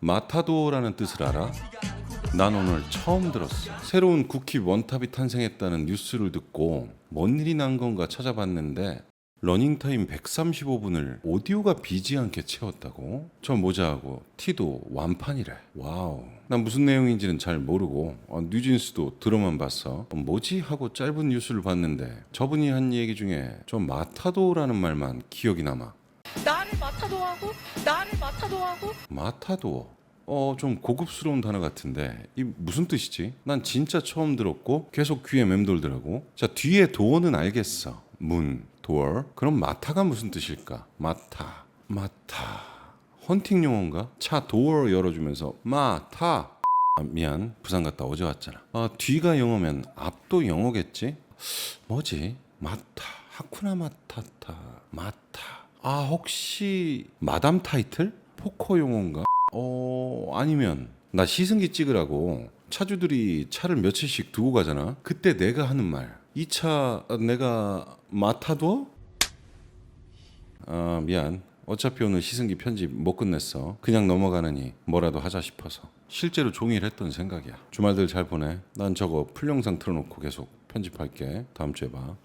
마타도어라는 뜻을 알아? 난 오늘 처음 들었어. 새로운 쿠키 원탑이 탄생했다는 뉴스를 듣고 뭔 일이 난 건가 찾아봤는데 러닝타임 135분을 오디오가 비지 않게 채웠다고? 저 모자하고 티도 완판이래. 와우. 난 무슨 내용인지는 잘 모르고 어, 뉴진스도 들어만 봤어. 어, 뭐지 하고 짧은 뉴스를 봤는데 저분이 한 얘기 중에 저 마타도라는 말만 기억이 남아. 마타도하고 나를 마타도하고 마타도어. 어, 좀 고급스러운 단어 같은데 이 무슨 뜻이지? 난 진짜 처음 들었고 계속 귀에 맴돌더라고. 자, 뒤에 도어는 알겠어. 문, 도어. 그럼 마타가 무슨 뜻일까? 마타. 마타. 헌팅 용어인가? 차 도어 열어주면서 마타. 아, 미안. 부산 갔다 어제 왔잖아. 아, 뒤가 영어면 앞도 영어겠지? 뭐지? 마타. 하쿠나 마타타. 마타. 아, 혹시 마담 타이틀? 포커 용어인가? 어, 아니면 나 시승기 찍으라고 차주들이 차를 며칠씩 두고 가잖아. 그때 내가 하는 말. 이 차 내가 마타도? 아, 미안. 어차피 오늘 시승기 편집 못 끝냈어. 그냥 넘어가느니 뭐라도 하자 싶어서. 실제로 종일 했던 생각이야. 주말들 잘 보내. 난 저거 풀 영상 틀어놓고 계속 편집할게. 다음 주에 봐.